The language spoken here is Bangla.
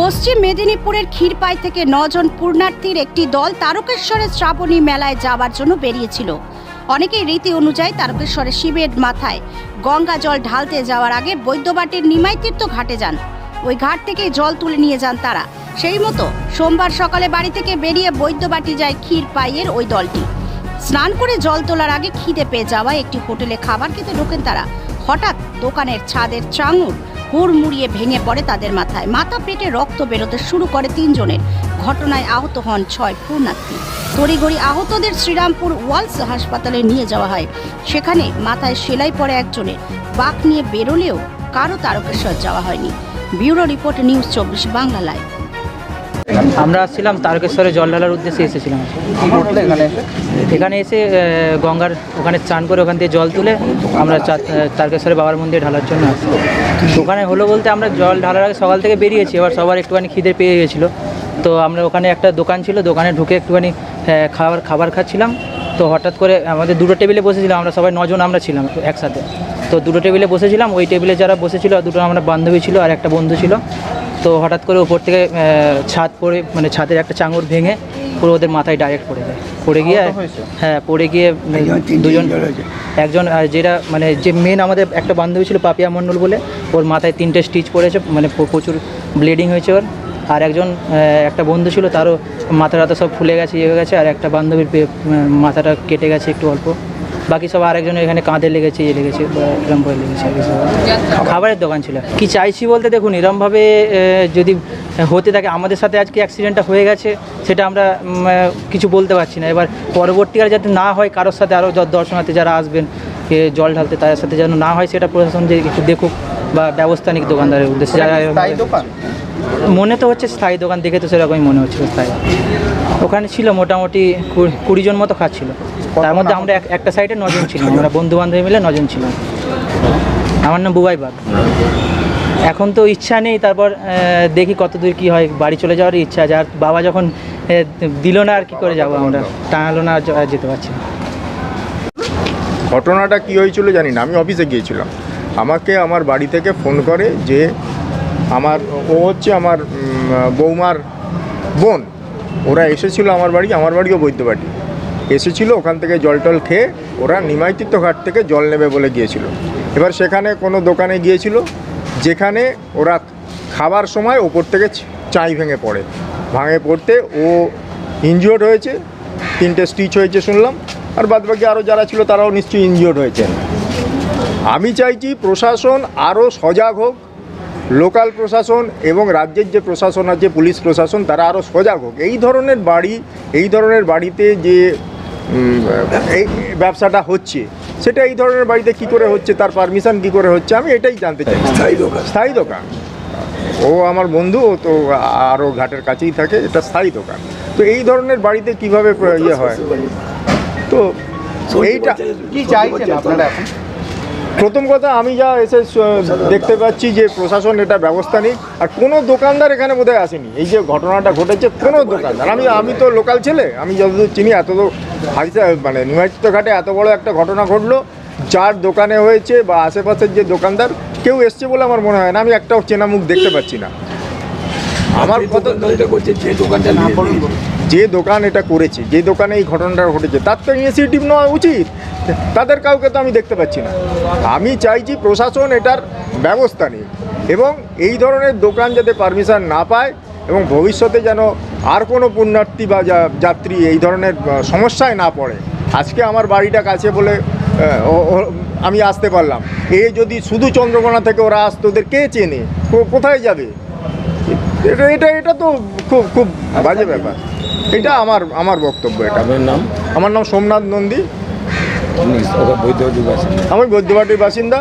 পশ্চিম মেদিনীপুরের ক্ষীরপাই থেকে নজন পূর্ণার্থীর একটি দল তারকেশ্বরের শ্রাবণী মেলায় যাওয়ার জন্য বেরিয়েছিল। অনেকেই রীতি অনুযায়ী তারকেশ্বরের শিবের মাথায় গঙ্গা জল ঢালতে যাওয়ার আগে বৈদ্যবাটির নিমাইতীর্থ ঘাটে যান। ওই ঘাট থেকে জল তুলে নিয়ে যান তারা। সেই মতো সোমবার সকালে বাড়ি থেকে বেরিয়ে বৈদ্যবাটি যায় ক্ষীরপাইয়ের ওই দলটি। স্নান করে জল তোলার আগে খিদে পেয়ে যাওয়া একটি হোটেলে খাবার খেতে ঢোকেন তারা। হঠাৎ দোকানের ছাদের চাঙুর হুড়মুড়িয়ে ভেঙে পড়ে তাদের মাথায়। মাথা পেটে রক্ত বেরোতে শুরু করে তিনজনের। ঘটনায় আহত হন ছয় পূর্ণার্থী তড়িঘড়ি আহতদের শ্রীরামপুর ওয়ালস হাসপাতালে নিয়ে যাওয়া হয়। সেখানে মাথায় সেলাই পড়ে একজনের। বাক নিয়ে বেরোলেও কারও তারকেশ্বর যাওয়া হয়নি। ব্যুরো রিপোর্ট নিউজ চব্বিশ বাংলা লাইভ। আমরা আসছিলাম তারকেশ্বরে জল ঢালার উদ্দেশ্যে এসেছিলাম। এখানে এখানে এসে গঙ্গার ওখানে স্নান করে ওখান থেকে জল তুলে আমরা তারকেশ্বরে বাবার মন্দিরে ঢালার জন্য আসছি। ওখানে হলো বলতে আমরা জল ঢালার আগে সকাল থেকে বেরিয়েছি এবার সবার একটুখানি খিদে পেয়ে গেছিল তো আমরা ওখানে একটা দোকান ছিল দোকানে ঢুকে একটুখানি খাবার খাবার খাচ্ছিলাম। তো হঠাৎ করে আমাদের দুটো টেবিলে বসেছিলাম আমরা সবাই নজন আমরা ছিলাম একসাথে। তো দুটো টেবিলে বসেছিলাম ওই টেবিলে যারা বসেছিল দুটো আমরা বান্ধবী ছিল আর একটা বন্ধু ছিল। তো হঠাৎ করে উপর থেকে ছাদ পড়ে মানে ছাদের একটা চাঙর ভেঙে পুরো ওদের মাথায় ডাইরেক্ট পড়ে যায়। পড়ে গিয়ে হ্যাঁ পড়ে গিয়ে দুজন একজন আর যেটা মানে যে মেন আমাদের একটা বান্ধবী ছিল পাপিয়া মণ্ডল বলে ওর মাথায় তিনটে স্টিচ পড়েছে মানে প্রচুর ব্লিডিং হয়েছে ওর। আর একজন একটা বন্ধু ছিল তারও মাথা টাথা সব ফুলে গেছে ইয়ে হয়ে গেছে আর একটা বান্ধবীর মাথাটা কেটে গেছে একটু অল্প। বাকি সব আরেকজন এখানে কাঁধে লেগেছে ইয়ে লেগেছে এরমভাবে লেগেছে। খাবারের দোকান ছিল। কি চাইছি বলতে দেখুন, এরমভাবে যদি হতে থাকে, আমাদের সাথে আজকে অ্যাক্সিডেন্টটা হয়ে গেছে, সেটা আমরা কিছু বলতে পারছি না। এবার পরবর্তীকালে যাতে না হয়, কারোর সাথে আরও দর্শনার্থী যারা আসবেন জল ঢালতে, তাদের সাথে যেন না হয়, সেটা প্রশাসন যে একটু দেখুক। বা ব্যবস্থা নিক দোকানদারের উদ্দেশ্যে যারা স্থায়ী দোকান? মনে তো হচ্ছে স্থায়ী দোকান দেখে তো সেরকমই মনে হচ্ছে স্থায়ী। ওখানে ছিল মোটামুটি কুড়ি- জন মতো খাচ্ছিল। তার মধ্যে আমরা এক- একটা সাইডে নজন ছিলাম আমরা বন্ধু বান্ধবী মিলে নজন ছিলাম। আমার নাম বুবাই বাগ। এখন তো ইচ্ছা নেই তারপর দেখি কত দূর কী হয় বাড়ি চলে যাওয়ার ইচ্ছা আছে। আর বাবা যখন দিল না আর কি করে যাব আমরা? টানালো না আর যেতে পারছি ঘটনাটা কি হয়েছিল জানি না আমি অফিসে গিয়েছিলাম। আমাকে আমার বাড়ি থেকে ফোন করে যে আমার, ও হচ্ছে আমার বৌমার বোন। ওরা এসেছিল আমার বাড়ি, আমার বাড়িও বৈদ্যবাটি। এসেছিল ওখান থেকে জল টল খেয়ে, ওরা নিমাইতিত্ব ঘাট থেকে জল নেবে বলে গিয়েছিল। এবার সেখানে কোনো দোকানে গিয়েছিল, যেখানে ওরা খাবার সময় ওপর থেকে চাই ভেঙে পড়ে। ভাঙে পড়তে ও ইনজিওর্ড হয়েছে, তিনটে স্টিচ হয়েছে শুনলাম, আর বাদবাকি আরও যারা ছিল তারাও নিশ্চয়ই ইনজিওর্ড হয়েছে আমি চাইছি প্রশাসন আরও সজাগ হোক লোকাল প্রশাসন এবং রাজ্যের যে প্রশাসন আছে পুলিশ প্রশাসন তারা আরও সজাগ হোক। এই ধরনের বাড়ি এই ধরনের বাড়িতে যে এই ব্যবসাটা হচ্ছে সেটা এই ধরনের বাড়িতে কি করে হচ্ছে তার পারমিশন কি করে হচ্ছে আমি এটাই জানতে চাই। স্থায়ী দোকান। স্থায়ী দোকান। ও আমার বন্ধু ও তো আরও ঘাটের কাছেই থাকে এটা স্থায়ী দোকান। তো এই ধরনের বাড়িতে কীভাবে ইয়ে হয়? তো এইটা কি চাইছেন আপনারা এখন? প্রথম কথা আমি যা এসে দেখতে পাচ্ছি যে প্রশাসন এটা ব্যবস্থা নিক আর কোনো দোকানদার এখানে বোধহয় আসেনি। এই যে ঘটনাটা ঘটেছে কোনো দোকানদার। আমি আমি তো লোকাল ছেলে আমি যতদূর চিনি এত হাইসা মানে নিমাচিত ঘাটে এত বড় একটা ঘটনা ঘটলো যার দোকানে হয়েছে বা আশেপাশের যে দোকানদার কেউ এসছে বলে আমার মনে হয় না আমি একটাও চেনা মুখ দেখতে পাচ্ছি না। আমার কথা যে দোকান এটা করেছে, যে দোকানে এই ঘটনাটা ঘটেছে, তার তো ইনিশিয়েটিভ নেওয়া উচিত। তাদের কাউকে তো আমি দেখতে পাচ্ছি না। আমি চাইছি প্রশাসন এটার ব্যবস্থা নিক এবং এই ধরনের দোকান যাতে পারমিশন না পায় এবং ভবিষ্যতে যেন আর কোনো পুণ্যার্থী বা যাত্রী এই ধরনের সমস্যায় না পড়ে। আজকে আমার বাড়িটা কাছে বলে আমি আসতে পারলাম। এ যদি শুধু চন্দ্রকোনা থেকে ওরা আসতো, ওদের কে চেনে? কোথায় যাবে? এটা এটা এটা তো খুব খুব বাজে ব্যাপার। এটা আমার আমার বক্তব্য এটা। আপনার নাম? আমার নাম সোমনাথ নন্দী। আমি বৈদ্যবাটির বাসিন্দা।